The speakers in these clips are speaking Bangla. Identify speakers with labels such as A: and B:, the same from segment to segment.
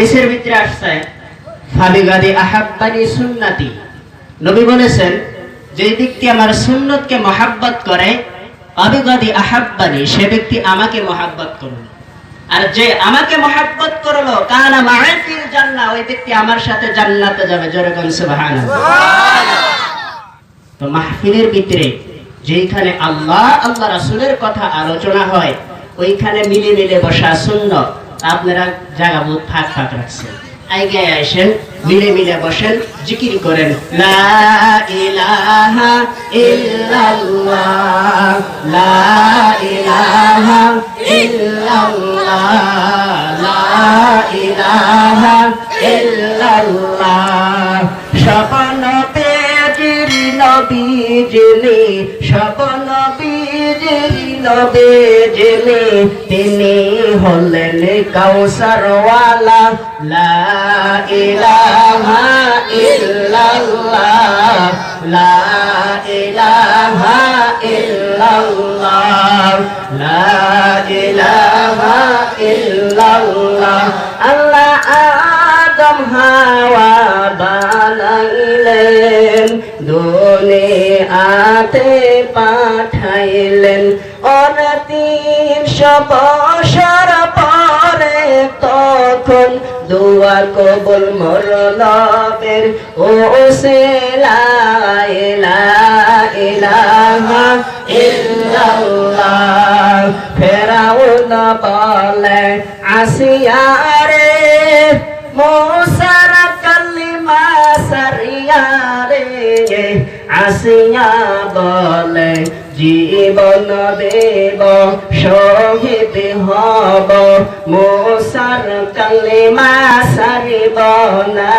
A: হাদিসের ভিতরে আসছে, ফাবিগাদি আহাব্বানি সুন্নাতি। নবী বলেছেন যে ব্যক্তি আমার সুন্নতকে মহাব্বত করে আবিগাদি আহাব্বানি, সে ব্যক্তি আমাকে মহাব্বত করল আর যে আমাকে মহাব্বত করল, কানা মাআফিল জান্নাহ, ওই ব্যক্তি আমার সাথে জান্নাতে যাবে, জোরে কোন সুবহানাল্লাহ। তো মাহফিলের ভিতরে যেখানে আল্লাহ আল্লাহ রাসূলের কথা আলোচনা হয়, ওইখানে মিলে মিলে বসা শূন্য আপনারা জায়গা বহুত ফাঁক ফাঁক রাখছেন। আসেন মিলে মিলে বসেন, জিকির করেন। লা ইলাহা লা লা নবী জেনে স্বপ্ন বীজির নবী জেনে তিনি হলেন কাউসারওয়ালা। লা ইলাহা ইল্লাল্লাহ, লা ইলাহা ইল্লাল্লাহ, লা ইলাহা ইল্লাল্লাহ। আল্লাহ আদম হাওয়া বানাইলেন দুনিয়াতে পাঠাইলেন। অনতিশো বছর পরে তখন দুয়া কবুল মরলবের ও সে ইলাহা ইল্লাল্লাহ। ফেরাউন বলে, আসিয়া রে মোসার আসিয়া বলে, জীবন দেব, শহীদ হব। মোসার কালিমা সারিব না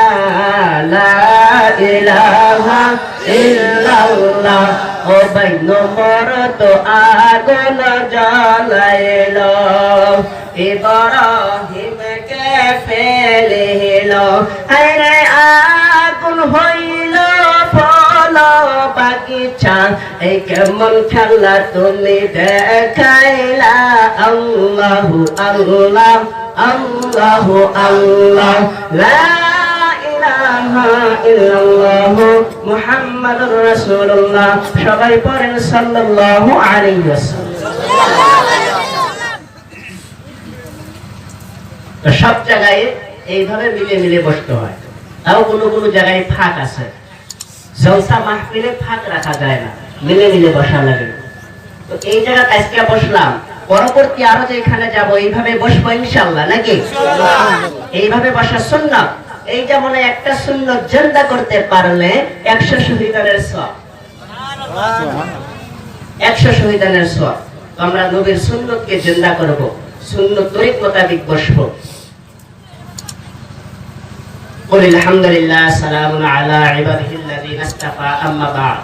A: ইলাহা ইল্লাল্লাহ। ও বাইন মর তো আগুন জ্বালাইল, ইব্রাহিমকে ফেলিল। আগুন হইল এই কেমন খেলা তুমি দেখাইলা? আল্লাহু আল্লাহ আল্লাহু আল্লাহ। সবাই সব জায়গায় এইভাবে মিলে মিলে বসতে হয়। তাও কোনো কোনো জায়গায় ফাঁক আছে। জলসা মাহফিলে ফাঁক রাখা যায় না মিলে মিলে বসা লাগে। তো এই জায়গা আজকে বসলাম। পরবর্তী আরও যে এখানে যাব এইভাবে বসবো ইনশাল্লাহ নাকি? এইভাবে বসা সুন্নাত। এই যেমন একটা সুন্নত জেন্দা করতে পারলে একশো শহীদানের সব একশো শহীদানের সব আমরা নবীর সুন্নতকে জেন্দা করব। সুন্নত তরিক মোতাবিক বসবো। قل الحمد لله سلام على عباده الذين اصطفى أما بعد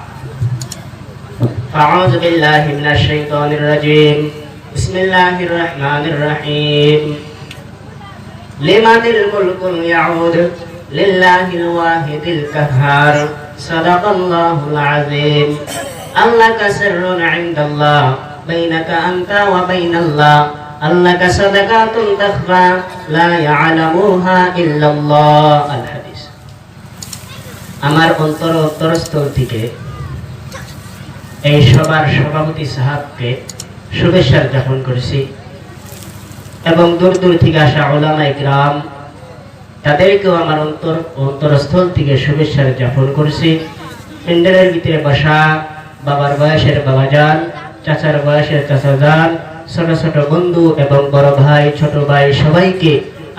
A: فأعوذ بالله من الشيطان الرجيم بسم الله الرحمن الرحيم لمن الملك يعود لله الواحد القهار صدق الله العظيم أنك سر عند الله بينك أنت وبين الله أنك صدقات تخفى لا يعلمها إلا الله الحديث আমার অন্তর অন্তরস্থল থেকে এই সবার সভাপতি সাহাবকে শুভেচ্ছা জ্ঞাপন করেছি এবং দূর দূর থেকে আসা ওলামাই গ্রাম তাদেরকেও আমার অন্তর অন্তরস্থল থেকে শুভেচ্ছা জ্ঞাপন করেছি প্যান্ডেলের ভিতরে বসা বাবার বয়সের বাবাজান চাচার বয়সের চাচাজান ছোট ছোট বন্ধু এবং বড় ভাই, ছোট ভাই সবাইকে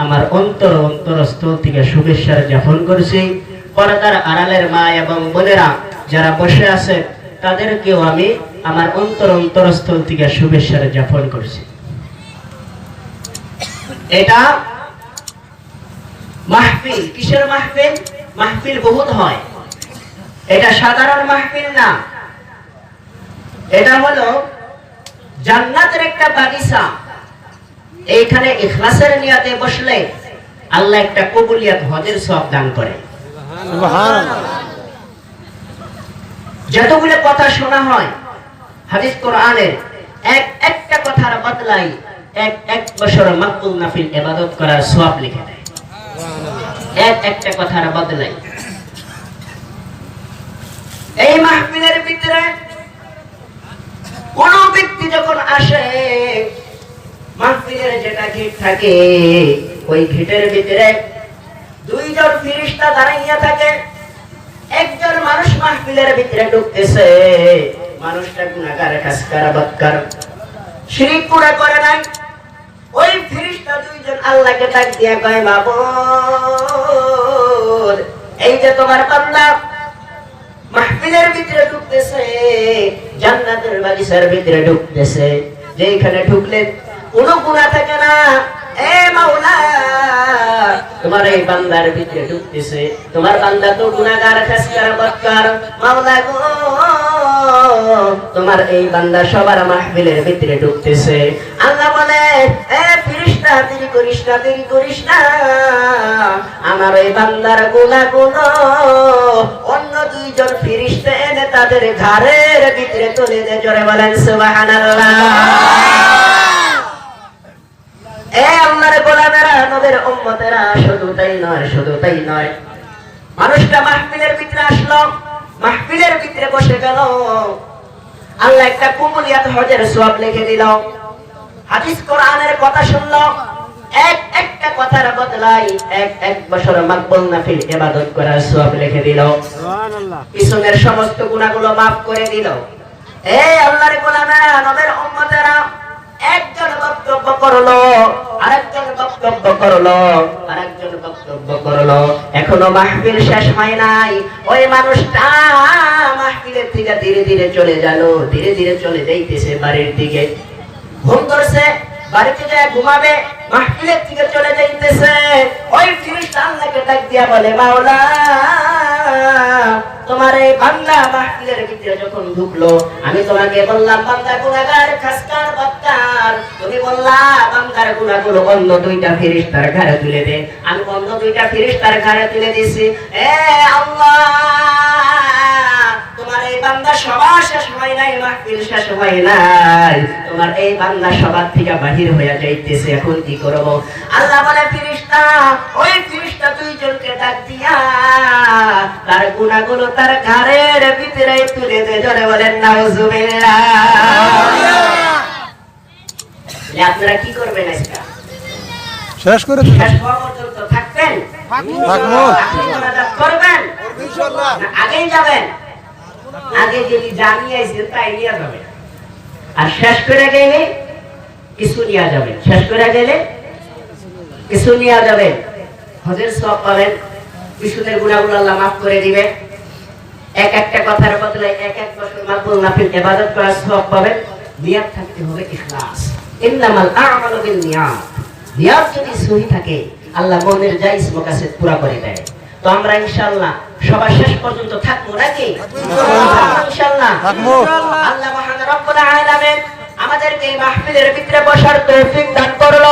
A: আমার অন্তর অন্তরস্থল থেকে শুভেচ্ছা জ্ঞাপন করেছি। পর্দার আড়ালের মা এবং বোনেরা যারা বসে আছে, তাদেরকেও আমি আমার অন্তর অন্তরস্থল থেকে শুভেচ্ছা জ্ঞাপন করছি। এটা মাহফিল। কিসের মাহফিল? মাহফিল বহুত হয়। এটা সাধারণ মাহফিল না। এটা হলো জান্নাতের একটা বাগিচা। এইখানে ইখলাসের নিয়াতে বসলে আল্লাহ একটা কবুলিয়াত হজের সব দান করে। যতগুলো কথা শোনা হয় হাদিস কোরআনের এক একটা কথার বদলাই এক এক বছর মাকবুল নাফিল ইবাদত করার সওয়াব লিখে দেয়। এক একটা কথার বদলাই এই মাহফিলের ভিতরে কোন ব্যক্তি যখন আসে যেটা ঘিট থাকে, ওই ঘিটের ভিতরে দুইজন ফিরিস্তা দাঁড়াইয়া থাকে। একজন মানুষ মাহফিলের ভিতরে ঢুকতেছে। মানুষটা গুণাগার, খাসকার, বৎকার। শিরিক পুরা করে নাই। ওই ফিরিস্তা দুইজন আল্লাহকে ডাক দিয়া কয়, মাবুদ, এই যে তোমার বান্দা মাহফিলের ভিতরে ঢুকতেছে, জান্নাতের বাগিচার ভিতরে ঢুকতেছে। যেখানে ঢুকলে কোনো গুণা থাকে না। এ মাওলা, তোমার এই বান্দার ভিতরে ঢুকতেছে। তোমার বান্দা তো বৎকার। মাওলা গো, তোমার এই বান্দা সবার ভিতরে ঢুকতেছে। আল্লাহ বলে, এ ফিরিস্তা, দেরি করিস না করিস না। আমার এই বান্দার গুনাহগুলো অন্য দুইজন ফিরিস্তা এনে তাদের ঘাড়ের ভিতরে তুলে দে। জোরে বলেন, সুবহানাল্লাহ। এ আল্লাহর গোলামেরা নবীর উম্মতেরা শুধু তাই নয় শুধু তাই নয়। মানুষটা মাহফিলের ভিতরে আসলো মাহফিলের ভিতরে বসে গেল। আল্লাহ একটা কুমুলিয়াত হজের সওয়াব লিখে দিল। হাদিস কোরআনের কথা শুনলো এক একটা কথার বদলাই এক এক বছর মাকবুল নাফিল ইবাদত করার সওয়াব লিখে দিল। পিছনের সমস্ত গুনাহগুলো maaf করে দিল। এই আল্লাহর গোলামেরা নবীর উম্মতেরা একজন বক্তব্য করল, আরেকজন বক্তব্য করল, আরেকজন বক্তব্য করল। এখনও মাহফিল শেষ হয় নাই। ওই মানুষটা মাহফিলের থেকে ধীরে ধীরে চলে গেল, ধীরে ধীরে চলে যাইতেছে বাড়ির দিকে। ঘুম ধরছে বাড়িতে যায় ঘুমাবে, মাহফিলের থেকে চলে যাইতেছে। ওই ফিরিস্তা আল্লাহকে ডাক দিয়া বলে, মাওলা, তোমার এই বান্দা মাহফিলের ভিতরে যখন ঢুকলো, আমি তোমাকে বললাম, বান্দা গুনাহগার খাসকার বাক্কার তুমি বললা, বান্দার গুনাহগুলো অন্য দুইটা ফেরেশতার ঘাড়ে তুলে দে। আমি অন্য দুইটা ফেরেশতার ঘাড়ে তুলে দিছি। এ আল্লাহ শেষ হয় নাই মাহফিল শেষ হয় নাই। তোমার এই বান্দা সবার থেকে বাহির হয়ে যাইতেছে এখন কি করব? আল্লাহ বলে ফিরিস্তা ওই ফিরিস্তা দুইজনকে ডাক দিয়া তার গুণাগুলো তার ঘাড়ের ভিতরে তুলে দে। জোরে বলেন নাউজুবিল্লাহ। আপনারা কি করবেন আজকে?
B: শেষ করে
A: শেষ হওয়া পর্যন্ত থাকবেন?
B: থাকব।
A: করবেন? না আগেই যাবেন? আগে যদি জানিয়েছেন তাই নিয়ে যাবেন। আর শেষ করে গেলে কিছু নিয়ে যাবেন। শেষ করে গেলে কিছু নিয়ে যাবেন। হজের সব পাবেন। বিশুদের গুণাগুলো আল্লাহ মাফ করে দিবে এক একটা কথার বদলে এক এক বছর মাকবুল নাফিল ইবাদত করার সব পাবেন। নিয়াত থাকতে হবে ইখলাস। ইন্নামাল আ'মালু বিন্নিয়াত নিয়াত। নিয়াত যদি সহি থাকে, আল্লাহ মনের জাইজ মকাসেদ পুরা করে দেয়। তো আমরা ইনশাল্লাহ সবার শেষ পর্যন্ত থাকব নাকি? ইনশাআল্লাহ। আল্লাহ রব্বুল আলামিন আমাদেরকে এই মাহফিলের ভিতরে বসার তৌফিক দান করল।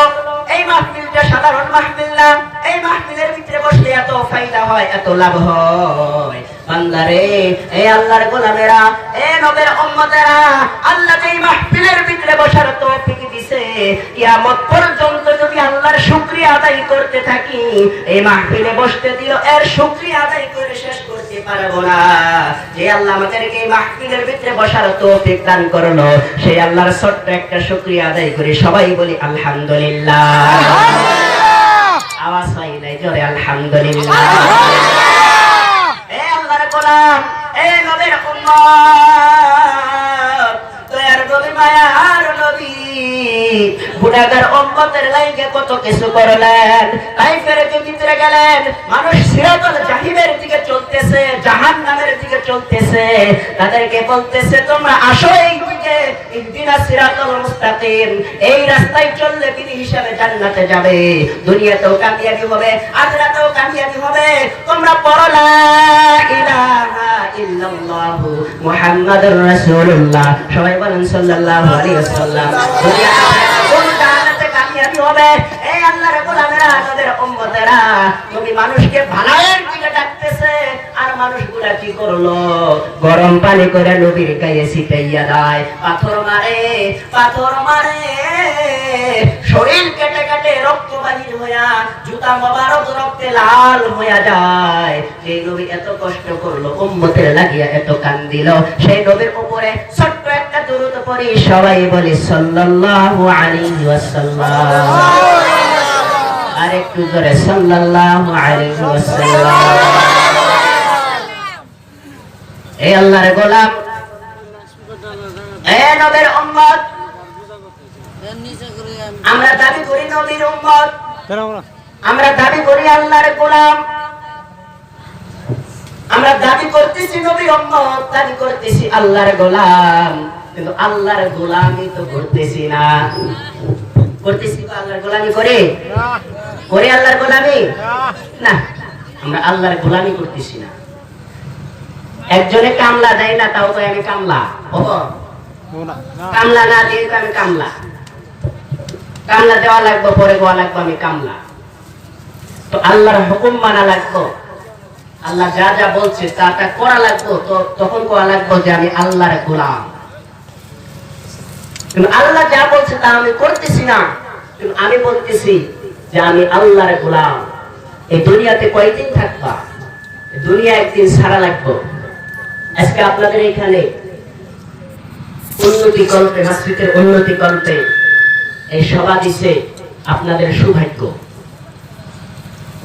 A: এই মাহফিলটা সাধারণ মাহফিল না এই মাহফিলের ভিতরে বসলে এত ফাইদা হয় এত লাভ হয়। বান্দারে এই আল্লাহর গোলামেরা এ নবের উম্মতেরা আল্লাহ যে মাহফিলের ভিতরে বসার তৌফিক দিছে কিয়ামত পর্যন্ত যদি আল্লাহর শুকরিয়া আদায় করতে থাকি এই মাহফিলে বসতে দিল এর শুকরিয়া আদায় করে শেষ করতে পারব না। যে আল্লাহ আমাদেরকে এই মাহফিলের ভিতরে বসার তৌফিক দান করল সেই আল্লাহর ছোট্ট একটা শুকরিয়া আদায় করে সবাই বলি আলহামদুলিল্লাহ। আওয়াজ হয় নাই জোরে আলহামদুলিল্লাহ। এ আল্লাহর গোলাম এ নবীর উম্মত দয়ার নবী মায়ার নবী। গুনাহগার উম্মতের লাইগে কত কিছু করলেন? ভিতরে গেলেন, মানুষ দিকে চলতেছে দিকে চলতেছে। তাদেরকে বলতেছে, তোমরা আসো এই এই রাস্তায় চললে তিনি হিসাবে জান্নাতে যাবে। দুনিয়াতেও কামিয়াবি হবে, আখিরাতেও কামিয়াবি হবে। তোমরা পড়ো, লা ইলাহা ইল্লাল্লাহু মুহাম্মাদুর রাসূলুল্লাহ। সবাই বলেন, সাল্লাল্লাহু আলাইহি ওয়াসাল্লাম। হবে। এই আল্লাহর গোলামেরা তাদের উম্মতেরা তুমি মানুষকে ভালো দিকে মানুষগুলা কি করল? গরম পানি করে নবীর গায়ে ছিটাইয়া দেয়। পাথর মারে পাথর মারে। শরীর কেটে কেটে রক্ত বাহির হইয়া জুতা মোবারক রক্তে লাল হইয়া যায়। সেই নবী এত কষ্ট করল উম্মতের লাগিয়া এত কান্দিল। সেই নবীর উপরে ছোট্ট একটা দরুদ পড়ি সবাই বলি সাল্লাল্লাহু আলাইহি ওয়াসাল্লাম। আর একটু জোরে সাল্লাল্লাহু আলাইহি ওয়াসাল্লাম। এই আল্লাহর গোলাম এ নবীর উম্মত আমরা দাবি করি নবীর উম্মত আমরা দাবি করি আল্লাহর গোলাম। আমরা দাবি করতেছি নবীর উম্মত দাবি করতেছি আল্লাহর গোলাম। কিন্তু আল্লাহর গোলামি তো করতেছি না। করতেছি আল্লাহর গোলামি করে? করে আল্লাহর গোলামি? না আমরা আল্লাহর গোলামি করতেছি না। একজনে কামলা দেয় না তাও তো আমি কামলা। কামলা না দিয়ে আমি কামলা। কামলা দেওয়া লাগবে পরে গোয়া লাগবে আমি কামলা। তো আল্লাহর হুকুম মানা লাগবো। আল্লাহ যা যা বলছে তা তা করা লাগবো। তো তখন কোয়া লাগবো যে আমি আল্লাহর গোলাম। কিন্তু আল্লাহ যা বলছে তা আমি করতেছি না। কিন্তু আমি বলতেছি যে আমি আল্লাহর গোলাম। এই দুনিয়াতে কয়দিন থাকবা? দুনিয়া একদিন সারা লাগবো। আজকে আপনাদের এখানে উন্নতি কল্পে মাসজিদের উন্নতি কল্পে এই সভা দিছে আপনাদের সৌভাগ্য।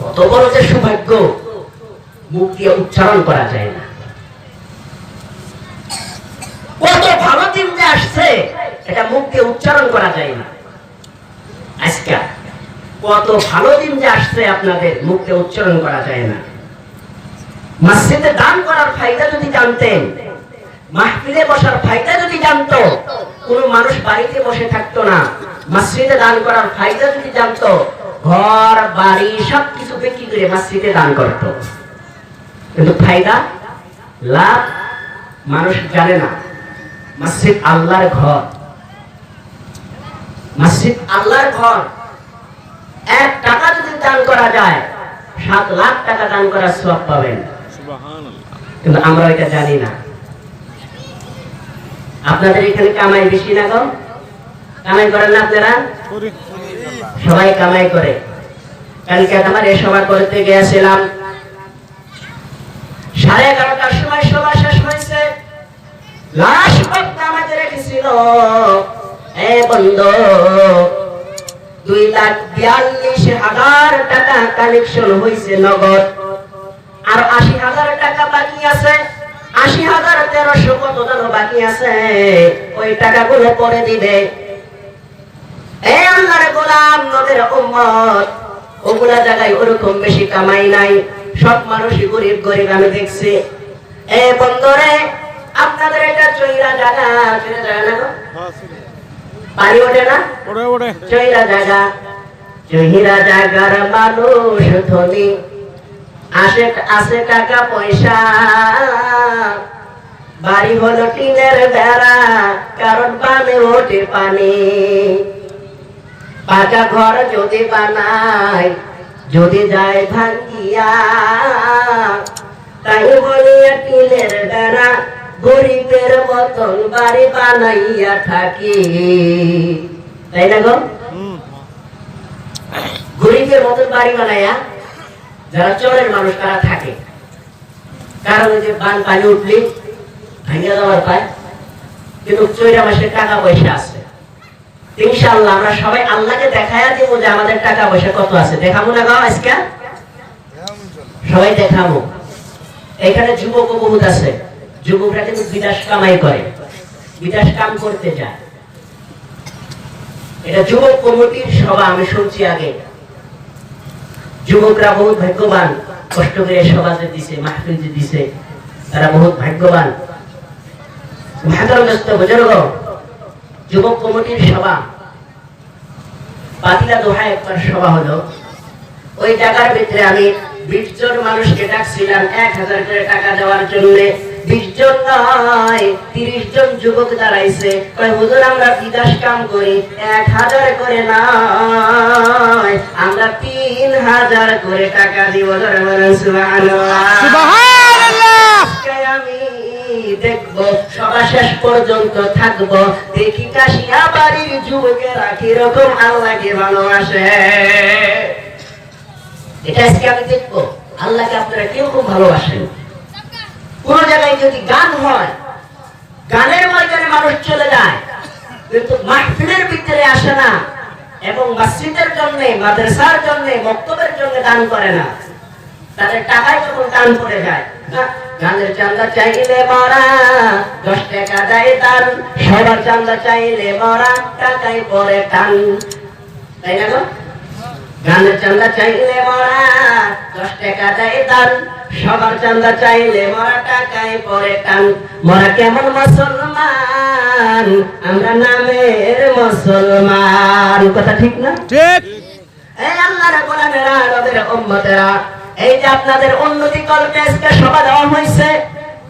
A: কত বড় যে সৌভাগ্য, মুখ দিয়ে উচ্চারণ করা যায় না। কত ভালো দিন যে আসছে, এটা মুখ দিয়ে উচ্চারণ করা যায় না। আজকে কত ভালো দিন যে আসছে আপনাদের, মুখ দিয়ে উচ্চারণ করা যায় না। মসজিদে দান করার ফায়দা যদি জানতেন মাহফিলে বসার ফায়দা যদি জানতো, কোন মানুষ বাড়িতে বসে থাকতো না। মসজিদে দান করার ফায়দা যদি জানতো, ঘর, বাড়ি সবকিছু বিক্রি করে মসজিদে দান করতো। কিন্তু ফায়দা, লাভ মানুষ জানে না। মসজিদ আল্লাহর ঘর। মসজিদ আল্লাহর ঘর। এক টাকা যদি দান করা যায়, সাত লাখ টাকা দান করার সব পাবেন। কিন্তু আমরা এটা জানি না। আপনাদের এখানে কামাই বেশি না গো কামাই করেন না আপনারা? সবাই কামাই করে। কালকে আমার এ সভা করতে গিয়েছিলাম। সাড়ে এগারোটার সময় সভা শেষ হয়েছে। লাশ রেখেছিল এ দুই লাখ বিয়াল্লিশ হাজার টাকা কালেকশন হয়েছে নগদ। আর আশি হাজার টাকা বাকি আছে। আশি হাজার তেরোশো কত যেন বাকি আছে ওই টাকাগুলো পরে দিবে। এই আল্লাহর গোলাম নদের উম্মত ওগুলা জায়গায় ওরকম বেশি কামাই নাই। সব মানুষই গরিব গরিব আমি দেখছি। এ বন্ধরে আপনাদের এটা চৈরা জায়গা চৈরা জায়গা না পানি ওঠে না? চৈরা জায়গা। চহিরা জায়গার মানুষ ধনী। আসে আছে টাকা পয়সা। বাড়ি হলো টিনের বেড়া কারণ পানে ওঠে পানি। পাকা ঘর যদি বানায় যদি যায় ভাঙ্গিয়া তাই বলিয়া টিনের বেড়া গরিবের মতন বাড়ি বানাইয়া থাকি। তাই না গো? গরিবের মতন বাড়ি বানাইয়া? যারা চরের মানুষ, তারা থাকে। কারণ যে বান পানি উঠলি ভাঙিয়া দেওয়ার পায় কিন্তু চৈরা মাসের টাকা পয়সা আছে। আমরা সবাই আল্লাহকে দিব যে আমাদের টাকা পয়সা কত আছে। দেখাবো না গাও আজকে? সবাই দেখাবো এখানে যুবক বহুত আছে। যুবকরা কিন্তু বিদেশ কামাই করে। বিদেশ কাম করতে যায়। এটা যুবক কমিটির সভা, আমি শুনছি আগে। যুবকরা বহুত ভাগ্যবান। কষ্ট করে সমাজে দিছে মাহফিলে দিছে। তারা বহুত ভাগ্যবান। ভাগ্যগ্রস্ত বুজুর্গ, যুবক কমিটির সভা। পাতিলা দোহা একবার সভা হলো। ওই টাকার ভিতরে আমি বিশ মানুষকে ডাকছিলাম, এক হাজার করে টাকা দেওয়ার জন্য। বিশ জন নয় তিরিশ জন যুবক দাঁড়াইছে। কয় হুজুর আমরা বিদেশ কাম করি এক হাজার করে নয় আমরা তিন হাজার করে টাকা দিব ধরে বলেন সুবহানাল্লাহ। দেখব সবার শেষ পর্যন্ত থাকব। দেখি কাশিয়া বাড়ির যুবকেরা কীরকম আল্লাহকে ভালোবাসে। এটা আজকে আমি দেখব। আল্লাহকে আপনারা কীরকম ভালোবাসেন? কোন জায়গায় যদি গান হয়, গানের ময়দানে মানুষ চলে যায়, কিন্তু মাহফিলের ভিতরে আসে না এবং মসজিদের জন্য, মাদ্রাসার জন্য বক্তব্যের জন্য দান করে না। তাদের টাকায় যখন দান করে যায় গানের চান্দা চাইলে মরা, দশ টাকা দেয় দান, সবার চান্দা চাইলে মরা, টাকায় পরে টান। তাই না গানের চান্দা চাইলে মরা দশ টাকা দেয় দান। সবার চান্দা চাইলে মরা টাকায় পরে টান। মরা কেমন মুসলমান আমরা নামের মুসলমান। কথা ঠিক না?
B: ঠিক।
A: এই আল্লাহর গোলামেরা নবীর উম্মতেরা এই যে আপনাদের উন্নতি কল্পে আজকে সভা দেওয়া হয়েছে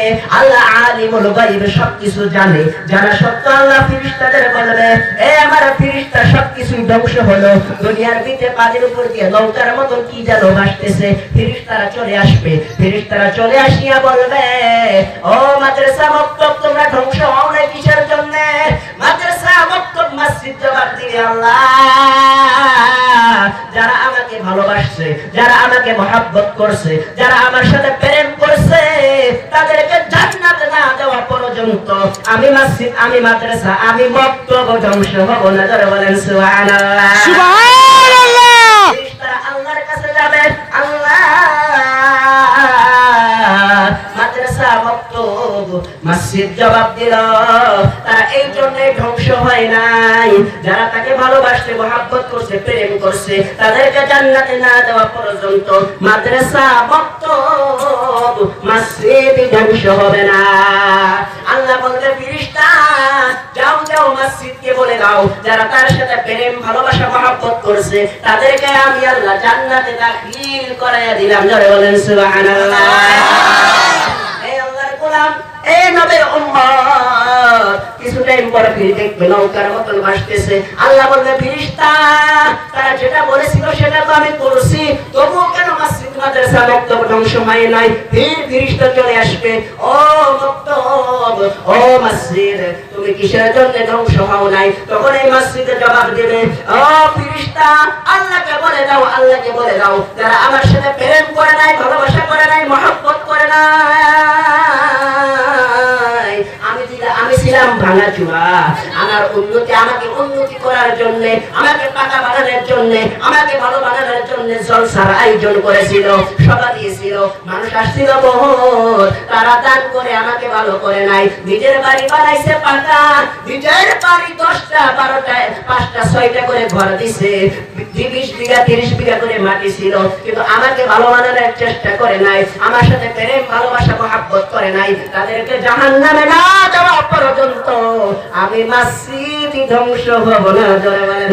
A: উপরে আল্লাহ আলিমুল গায়ব সবকিছু জানে। জানা সত্ত্বেও আল্লাহ ফিরিস্তাদের বলবে, এ আমার ফিরিস্তা সবকিছু ধ্বংস হলো। দুনিয়ার ভিতরে পানির উপর দিয়ে নৌকার মতন কি যেন ভাসতেছে। ফিরিস্তারা চলে আসবে। ফিরিস্তারা চলে আসিয়া বলবে, ও মাদ্রাসা মক্তব, তোমরা ধ্বংস হও না কিসের জন্য? মাদ্রাসা মক্তব, মসজিদ জবাব দিবে আল্লাহ, যারা আমাকে ভালোবাসছে, যারা আমাকে মহাব্বত করছে, যারা আমার সাথে প্রেম করছে পর্যন্ত আমি মসজিদ আমি মাদ্রাসা আমি বক্তব্য ধ্বংস হব না যারা বলেন সুবহানাল্লাহ।
B: সুবহানাল্লাহ।
A: ফেরেশতারা আল্লাহর কাছে যাবে আল্লাহ। মাদ্রাসা বক্তব্য মসজিদ জবাব দিল। তারা জন্য ধ্বংস হয় নাই। যারা তাকে ভালোবাসছে মহাব্বত করছে প্রেম করছে তাদেরকে জান্নাতে না দেওয়া পর্যন্ত মাদ্রাসা মক্তব মসজিদ ধ্বংস হবে না। আল্লাহ বলবে ফিরিস্তা যাও যাও মসজিদকে বলে দাও। যারা তার সাথে প্রেম ভালোবাসা মহাব্বত করছে তাদেরকে আমি আল্লাহ জান্নাতে দাখিল করাইয়া দিলাম। জোরে বলেন সুবহানাল্লাহ। এই আল্লাহর গোলাম এই নবের উম্মত কিছু টাইম পরে ফিরে দেখবে নৌকার মতন ভাসতেছে আল্লাহ বলবে ফিরিস্তা তারা যেটা বলেছিল সেটা তো আমি করছি। তবুও কেন মাদ্রাসা ধ্বংস নাই? ফির ফিরিস্তা চলে আসবে। ও ও তুমি কিসের জন্য ধ্বংস হও নাই? তখন এই মসজিদে জবাব দেবে, ও ফিরিস্তা আল্লাহকে বলে দাও, আল্লাহকে বলে দাও। যারা আমার সাথে প্রেম করে নাই, ভালোবাসা করে নাই, মহব্বত করে নাই ছিলাম ভাঙা চূড়া আমার উন্নতি, আমাকে উন্নতি করার জন্য, আমাকে পাকা বানানোর জন্য, আমাকে ভালো বানানোর জন্য জলসার আয়োজন করেছিল, সভা দিয়েছিল। মানুষ আসছিল বহুত, তারা দান করে আমাকে ভালো করে নাই। নিজের বাড়ি বানাইছে পাকা, নিজের বাড়ি দশটা বারোটা পাঁচটা, ছয়টা করে ঘর দিছে। বিশ বিঘা, তিরিশ বিঘা করে মাটি ছিল, কিন্তু আমাকে ভালো বানানোর চেষ্টা করে নাই। আমার সাথে প্রেম, ভালোবাসা, মহাব্বত করে নাই। তাদেরকে জাহান নামে না যাওয়া পর্যন্ত আমি মসজিদ ধ্বংস হব না জোরে বলেন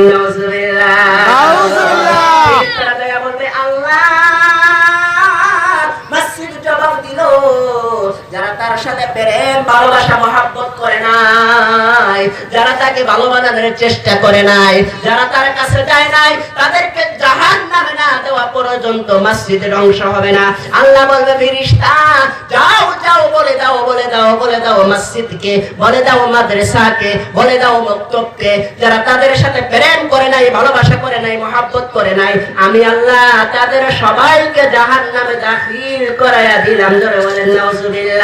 A: যারা তার সাথে প্রেম, ভালোবাসা, মহাব্বত করে নাই, যারা তাকে ভালো বানানোর চেষ্টা করে নাই, যারা তার কাছে যায় নাই, তাদেরকে জাহান নামে না দেওয়া পর্যন্ত মসজিদের অংশ হবে না। আল্লাহ বলবে ফিরিস্তা যাও যাও, বলে দাও বলে দাও বলে দাও মসজিদকে, বলে দাও মাদ্রাসাকে, বলে দাও মক্তবকে। যারা তাদের সাথে প্রেম করে নাই, ভালোবাসা করে নাই, মহাব্বত করে নাই, আমি আল্লাহ তাদের সবাইকে জাহান নামে দাখিল করাইয়া দিলাম। ধরে বলেন, নাউজুবিল্লাহ।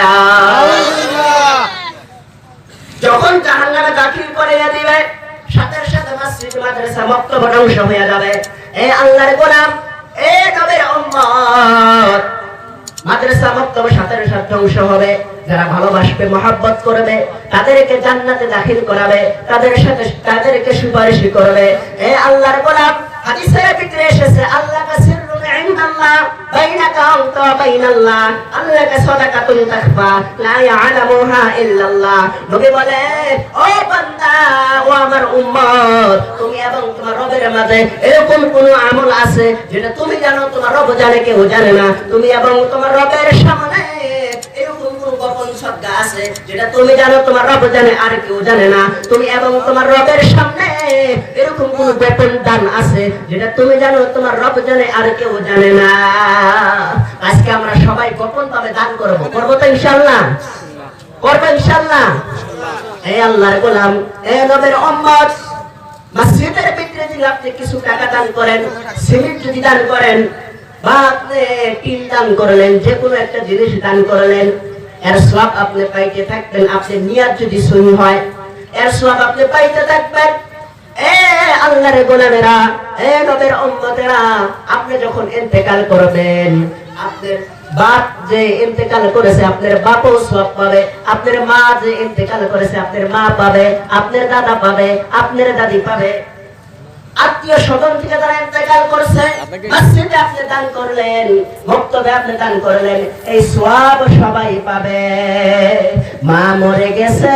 A: যখন দাখিল দিবে, সাথে সাথে মাদ্রাসা ধ্বংস যাবে। এ আল্লাহর গোলাম, এ মাদ্রাসা সাথে সাথে ধ্বংস হবে। যারা ভালোবাসবে, মহাব্বত করবে, তাদেরকে জান্নাতে দাখিল করাবে, তাদের সাথে, তাদেরকে সুপারিশ করবে। এ আল্লাহর গোলাম, হাদিসের ভিতরে এসেছে আল্লাহ কাসিরুন তুমি জানো, তোমার রব কেউ জানে না। তুমি এবং তোমার রবের সামনে আছে যেটা তুমি জানো, তোমার রব জানে, আর কেউ জানে না। তুমি এবং তোমার রবের সামনে এরকম কোন গোপন দান আছে যেটা তুমি জানো, তোমার রব জানে আর কেউ জানে না। আজকে আমরা সবাই গোপন ভাবে দান করব। করব তো ইনশাল্লাহ করব ইনশাল্লাহ এই আল্লাহর গোলাম এই নবের উম্মত, মসজিদের ভিতরে যদি আপনি কিছু টাকা দান করেন, সিমেন্ট যদি দান করেন, বা আপনি টিন দান করলেন যে কোনো একটা জিনিস দান করলেন, এর সব আপনি পাইতে থাকবেন। আপনি নিয়াত যদি সহি হয়, এর সব আপনি পাইতে থাকবেন। এ আল্লাহর গোলামেরা, এ নবের উম্মতেরা, আপনি যখন ইন্তেকাল করবেন, আপনার বাপ যে ইন্তেকাল করেছে, আপনার বাপও সব পাবে, আপনার মা যে ইন্তেকাল করেছে, আপনার মা পাবে, আপনার দাদা পাবে, আপনার দাদি পাবে। আত্মীয় স্বজন থেকে যারা ইন্তেকাল করছে মসজিদে আপনি দান করলেন মক্তবে আপনি দান করলেন এই সব সবাই পাবে। মা মরে গেছে।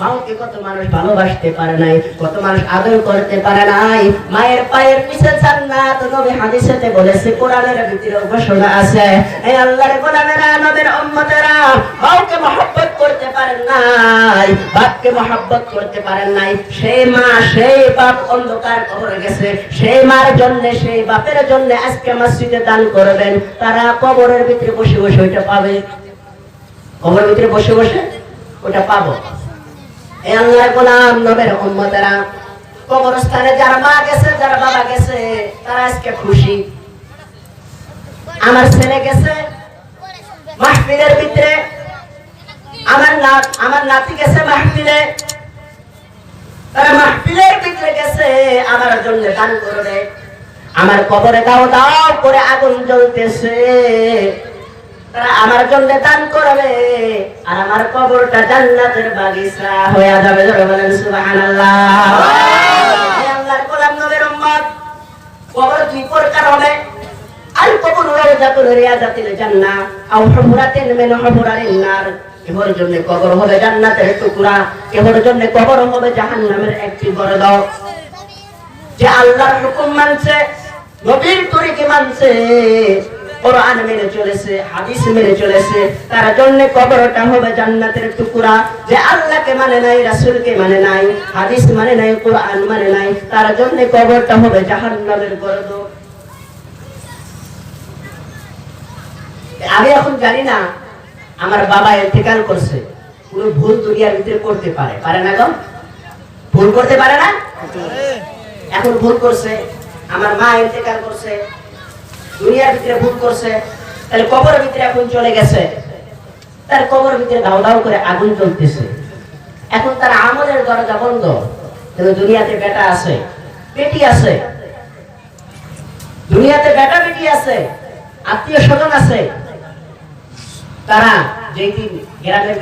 A: মাকে কত মানুষ ভালোবাসতে পারে নাই কত মানুষ আদর করতে পারে নাই। মায়ের পায়ের পিছে জান্নাত নবী হাদিসেতে বলেছে কোরআনের ভিতরে ঘোষণা আছে। এই আল্লাহর গোলামেরা নবীর উম্মতেরা মাকে মহব্বত করতে পারেন নাই, বাপকে মহব্বত করতে পারেন নাই। সেই মা সেই বাপ অন্ধকার কবরে গেছে। সেই মার জন্য সেই বাপের জন্য আজকে মসজিদে দান করবেন। তারা কবরের ভিতরে বসে বসে ওইটা পাবে। কবরের ভিতরে বসে বসে ওটা পাবো। এই আল্লাহর গোলাম নবের উম্মতেরা, কবরস্থানে যারা মা গেছে, যারা বাবা গেছে, তারা আজকে খুশি। আমার ছেলে গেছে, মাহফিলের ভিতরে আমার নাত, আমার নাতি গেছে মাহফিলে। মাহফিলের ভিতরে গেছে, আমার জন্য করবে। আমার কবরে দাও দাও করে আগুন জ্বলতেছে। তারা আমার জন্য দান করবে। আর আমার কবরটা জান্নাতের বাগিচা হয়ে যাবে ধরে বলেন, সুবহানাল্লাহ। কবর দুই প্রকার হবে। আল কবর রাওজাতুল রিয়াজাতিল জান্নাহ, আও হুমরাতিন নার। কেহর জন্য কবর হবে জান্নাতের টুকরা, কেহর জন্য কবর হবে জাহান্নামের একটি গর্দ যে আল্লাহর হুকুম মানছে, নবীর তরিকে মানছে, কোরআন মেনে মেনে মানে আমি এখন জানি না আমার বাবা ইন্তেকাল করছে, কোন ভুল দুনিয়ার ভিতরে করতে পারে পারে না গো? ভুল করতে পারে না? এখন ভুল করছে, আমার মা ইন্তেকাল করছে, দুনিয়ার ভিতরে ভুল করছে, তাহলে কবরের ভিতরে এখন চলে গেছে, তার কবরের ভিতরে দাও দাও করে আগুন জ্বলতেছে। এখন তার আমলের দরজা বন্ধ, কিন্তু দুনিয়াতে বেটা আছে, বেটি আছে। দুনিয়াতে বেটা বেটি আছে আত্মীয় স্বজন আছে তারা যেই দিন গ্রামের